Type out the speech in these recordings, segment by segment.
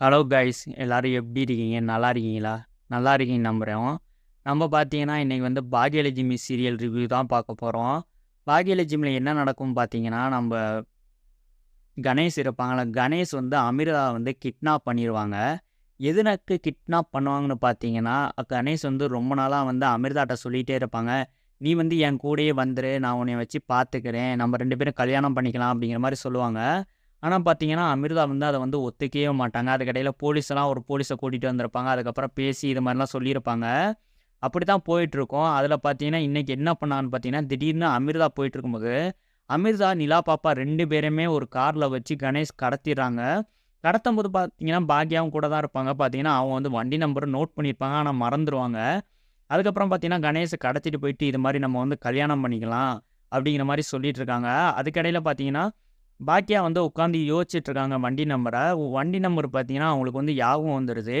Hello guys எல்லாரும் எப்படி இருக்கீங்க? நல்லா இருக்கீங்களா? நல்லா இருக்கீங்க நம்புகிறோம் நம்ம பார்த்தீங்கன்னா இன்றைக்கி வந்து பாகியலட்சுமி சீரியல் ரிவ்யூ தான் பார்க்க போகிறோம் பாகியலட்சுமியில் என்ன நடக்கும் பார்த்தீங்கன்னா நம்ம கணேஷ் இருப்பாங்கள கணேஷ் வந்து அமிர்தா வந்து கிட்னாப் பண்ணிடுவாங்க எதுனக்கு கிட்னாப் பண்ணுவாங்கன்னு பார்த்தீங்கன்னா கணேஷ் வந்து ரொம்ப நாளாக வந்து அமிர்தாட்ட சொல்லிகிட்டே இருப்பாங்க. நீ வந்து என் கூடயே வந்துரு. நான் உன்னை வச்சு பார்த்துக்கிறேன். நம்ம ரெண்டு பேரும் கல்யாணம் பண்ணிக்கலாம் அப்படிங்கிற மாதிரி சொல்லுவாங்க. ஆனால் பார்த்தீங்கன்னா அமிர்தா வந்து அதை வந்து ஒத்துக்கவே மாட்டாங்க. அதுக்கடையில் போலீஸெல்லாம் ஒரு போலீஸை கூட்டிகிட்டு வந்திருப்பாங்க. அதுக்கப்புறம் பேசி இது மாதிரிலாம் சொல்லியிருப்பாங்க. அப்படி தான் போயிட்டுருக்கோம். அதில் பார்த்தீங்கன்னா இன்றைக்கி என்ன பண்ணான்னு பார்த்தீங்கன்னா திடீர்னு அமிர்தா போயிட்டு இருக்கும்போது அமிர்தா நிலா பாப்பா ரெண்டு பேருமே ஒரு காரில் வச்சு கணேஷ் கடத்திடுறாங்க. கடத்தும் போது பார்த்தீங்கன்னா பாக்யாவும் கூட தான் இருப்பாங்க. பார்த்தீங்கன்னா அவங்க வந்து வண்டி நம்பரை நோட் பண்ணியிருப்பாங்க. ஆனால் மறந்துடுவாங்க அதுக்கப்புறம் பார்த்தீங்கன்னா கணேஷை கடத்திட்டு போயிட்டு இது மாதிரி நம்ம வந்து கல்யாணம் பண்ணிக்கலாம் அப்படிங்கிற மாதிரி சொல்லிட்டு இருக்காங்க அதுக்கடையில் பார்த்தீங்கன்னா பாக்கியா வந்து உட்காந்து யோசிச்சுட்டு இருக்காங்க வண்டி நம்பரை வண்டி நம்பர் பார்த்தீங்கன்னா அவங்களுக்கு வந்து யாவும் வந்துடுது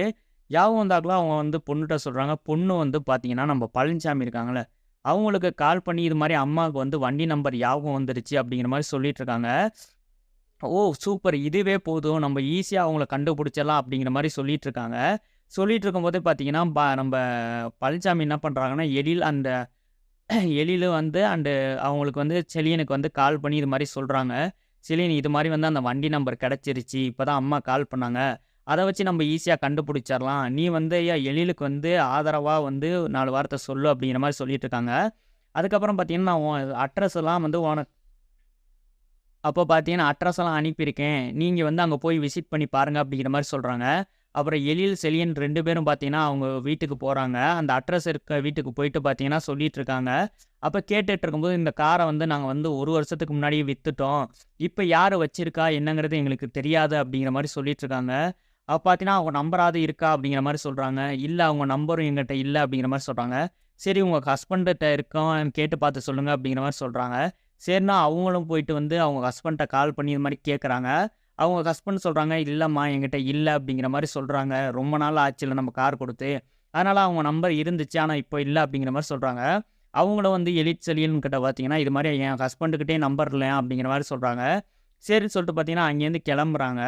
யாவும் வந்தாக்கலாம் அவங்க வந்து பொண்ணுகிட்ட சொல்கிறாங்க பொண்ணு வந்து பார்த்தீங்கன்னா நம்ம பழனிசாமி இருக்காங்களே அவங்களுக்கு கால் பண்ணி இது மாதிரி அம்மாவுக்கு வந்து வண்டி நம்பர் யாவும் வந்துருச்சு அப்படிங்கிற மாதிரி சொல்லிட்டு இருக்காங்க ஓ சூப்பர் இதுவே போதும். நம்ம ஈஸியாக அவங்கள கண்டுபிடிச்சிடலாம் அப்படிங்கிற மாதிரி சொல்லிட்டு இருக்காங்க சொல்லிட்டு இருக்கும்போதே பார்த்தீங்கன்னா பா நம்ம பழனிசாமி என்ன பண்ணுறாங்கன்னா எழில் அந்த எழில் வந்து அண்டு அவங்களுக்கு வந்து செலியனுக்கு வந்து கால் பண்ணி இது மாதிரி சொல்கிறாங்க சிலின் இது மாதிரி வந்து அந்த வண்டி நம்பர் கிடச்சிருச்சு. இப்போ தான் அம்மா கால் பண்ணாங்க. அதை வச்சு நம்ம ஈஸியாக கண்டுபிடிச்சிடலாம். நீ வந்து ஐயா எழிலுக்கு வந்து ஆதரவாக வந்து நாலு வார்த்தை சொல்லு அப்படிங்கிற மாதிரி சொல்லிட்டு இருக்காங்க அதுக்கப்புறம் பார்த்தீங்கன்னா நான் அட்ரஸ் எல்லாம் வந்து உனக்கு அப்போ பார்த்தீங்கன்னா அட்ரஸ் எல்லாம் அனுப்பியிருக்கேன். நீங்கள் வந்து அங்கே போய் விசிட் பண்ணி பாருங்கள் அப்படிங்கிற மாதிரி சொல்கிறாங்க அப்புறம் எழில் செலியன் ரெண்டு பேரும் பார்த்தீங்கன்னா அவங்க வீட்டுக்கு போகிறாங்க அந்த அட்ரஸ் இருக்க வீட்டுக்கு போயிட்டு பார்த்தீங்கன்னா சொல்லிட்டு இருக்காங்க அப்போ கேட்டுட்டு இருக்கும்போது இந்த காரை வந்து நாங்கள் வந்து ஒரு வருஷத்துக்கு முன்னாடியே விற்றுட்டோம் இப்போ யார் வச்சுருக்கா? என்னங்கிறது எங்களுக்கு தெரியாது அப்படிங்கிற மாதிரி சொல்லிட்டு இருக்காங்க. அப்போ பார்த்தீங்கன்னா அவங்க நம்பராது இருக்கா? அப்படிங்கிற மாதிரி சொல்கிறாங்க இல்லை அவங்க நம்பரும் எங்கிட்ட இல்லை அப்படிங்கிற மாதிரி சொல்கிறாங்க சரி உங்கள் ஹஸ்பண்ட்ட இருக்கோம். கேட்டு பார்த்து சொல்லுங்கள் அப்படிங்கிற மாதிரி சொல்கிறாங்க சரினா அவங்களும் போயிட்டு வந்து அவங்க ஹஸ்பண்ட்டை கால் பண்ணி இது மாதிரி கேட்குறாங்க அவங்க ஹஸ்பண்ட் சொல்கிறாங்க இல்லைம்மா என்கிட்ட இல்லை அப்படிங்கிற மாதிரி சொல்கிறாங்க ரொம்ப நாள் ஆச்சுல நம்ம கார் கொடுத்து. அதனால் அவங்க நம்பர் இருந்துச்சு ஆனால் இப்போ இல்லை அப்படிங்கிற மாதிரி சொல்கிறாங்க அவங்கள வந்து எலிட் செலியன் கிட்ட பார்த்தீங்கன்னா இது மாதிரி என் ஹஸ்பண்டுக்கிட்டே நம்பர் இல்லை அப்படிங்கிற மாதிரி சொல்கிறாங்க சரின்னு சொல்லிட்டு பார்த்தீங்கன்னா அங்கேருந்து கிளம்புறாங்க.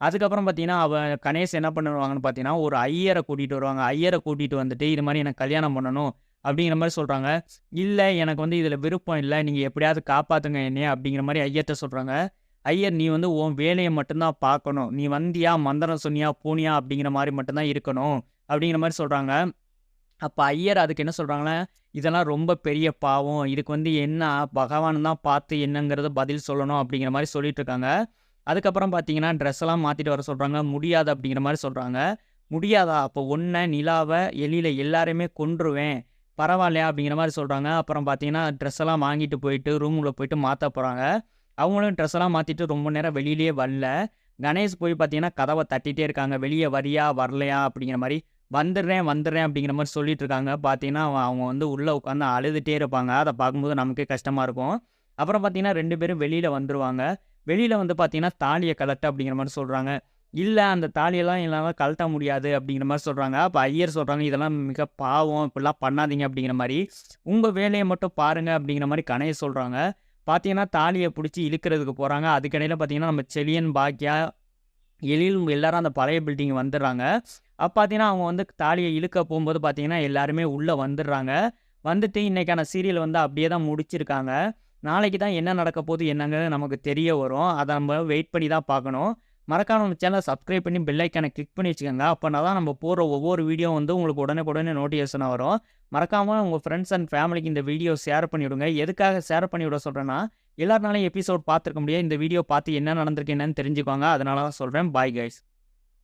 அதுக்கப்புறம் பார்த்தீங்கன்னா அவ கணேஷ் என்ன பண்ணுவாங்கன்னு பார்த்தீங்கன்னா ஒரு ஐயரை கூட்டிகிட்டு வருவாங்க. ஐயரை கூட்டிகிட்டு வந்துட்டு இது மாதிரி எனக்கு கல்யாணம் பண்ணணும் அப்படிங்கிற மாதிரி சொல்கிறாங்க இல்லை எனக்கு வந்து இதில் விருப்பம் இல்லை. நீங்கள் எப்படியாவது காப்பாற்றுங்க என்னையே அப்படிங்கிற மாதிரி ஐயத்தை சொல்கிறாங்க ஐயர் நீ வந்து உன் வேலையை மட்டும்தான் பார்க்கணும். நீ வந்தியா மந்திரம் சொன்னியா பூனியா அப்படிங்கிற மாதிரி மட்டும்தான் இருக்கணும் அப்படிங்கிற மாதிரி சொல்கிறாங்க அப்போ ஐயர் அதுக்கு என்ன சொல்கிறாங்கன்னா இதெல்லாம் ரொம்ப பெரிய பாவம். இதுக்கு வந்து என்ன பகவான் தான் பார்த்து என்னங்கிறத பதில் சொல்லணும் அப்படிங்கிற மாதிரி சொல்லிட்டு இருக்காங்க. அதுக்கப்புறம் பார்த்தீங்கன்னா ட்ரெஸ் எல்லாம் மாற்றிட்டு வர சொல்கிறாங்க முடியாது அப்படிங்கிற மாதிரி சொல்கிறாங்க முடியாதா? அப்போ ஒன்றை நிலாவை எலியில் எல்லாரையுமே கொன்றுவேன். பரவாயில்லையா? அப்படிங்கிற மாதிரி சொல்கிறாங்க அப்புறம் பார்த்தீங்கன்னா ட்ரெஸ் எல்லாம் வாங்கிட்டு போயிட்டு ரூமுக்குள்ளே போயிட்டு மாற்ற போகிறாங்க அவங்களும் ட்ரெஸ் எல்லாம் மாற்றிட்டு ரொம்ப நேரம் வெளியிலேயே வரல. கணேஷ் போய் பார்த்தீங்கன்னா கதவை தட்டிகிட்டே இருக்காங்க. வெளியே வரியா? வரலையா? அப்படிங்கிற மாதிரி வந்துடுறேன் வந்துடுறேன் அப்படிங்கிற மாதிரி சொல்லிட்டு இருக்காங்க பார்த்தீங்கன்னா அவங்க வந்து உள்ளே உட்காந்து அழுதுகிட்டே இருப்பாங்க. அதை பார்க்கும்போது நமக்கே கஷ்டமாக இருக்கும். அப்புறம் பார்த்தீங்கன்னா ரெண்டு பேரும் வெளியில் வந்துடுவாங்க வெளியில் வந்து பார்த்தீங்கன்னா தாலியை கலட்டு அப்படிங்கிற மாதிரி சொல்கிறாங்க இல்லை அந்த தாலியெல்லாம் இல்லாமல் கழட்ட முடியாது அப்படிங்கிற மாதிரி சொல்கிறாங்க அப்போ ஐயர் சொல்கிறாங்க இதெல்லாம் மிக பாவம். இப்படிலாம் பண்ணாதீங்க அப்படிங்கிற மாதிரி. உங்கள் வேலையை மட்டும் பாருங்கள் அப்படிங்கிற மாதிரி கணைய சொல்கிறாங்க பார்த்தீங்கன்னா தாலியை பிடிச்சி இழுக்கிறதுக்கு போகிறாங்க அதுக்கடையில் பார்த்தீங்கன்னா நம்ம செலியன் பாக்கியா எழில் எல்லாரும் அந்த பழைய பில்டிங் வந்துடுறாங்க. அப்போ பார்த்தீங்கன்னா அவங்க வந்து தாலியை இழுக்க போகும்போது பார்த்தீங்கன்னா எல்லாருமே உள்ளே வந்துடுறாங்க. வந்துட்டு இன்றைக்கான சீரியல் வந்து அப்படியே தான் முடிச்சிருக்காங்க. நாளைக்கு தான் என்ன நடக்க போகுது என்னங்கிறது நமக்கு தெரிய வரும். அதை நம்ம வெயிட் பண்ணி தான் பார்க்கணும். மறக்காம நம்ம சேனலை சப்ஸ்கிரைப் பண்ணி பெல் ஐக்கானை கிளிக் பண்ணி வச்சுக்கோங்க. அப்போனா தான் நம்ம போகிற ஒவ்வொரு வீடியோ வந்து உங்களுக்கு உடனே உடனே நோட்டிஃபிகேஷனாக வரும். மறக்காமல் உங்கள் ஃப்ரெண்ட்ஸ் அண்ட் ஃபேமிலிக்கு இந்த வீடியோ ஷேர் பண்ணிவிடுங்க. எதுக்காக ஷேர் பண்ணிவிட சொல்கிறேன்னா எல்லாருனாலும் எபிசோட் பார்த்துருக்க முடியாது. இந்த வீடியோ பார்த்து என்ன நடந்திருக்கு என்னன்னு தெரிஞ்சுக்கோங்க. அதனால தான் சொல்கிறேன் பாய் கைஸ்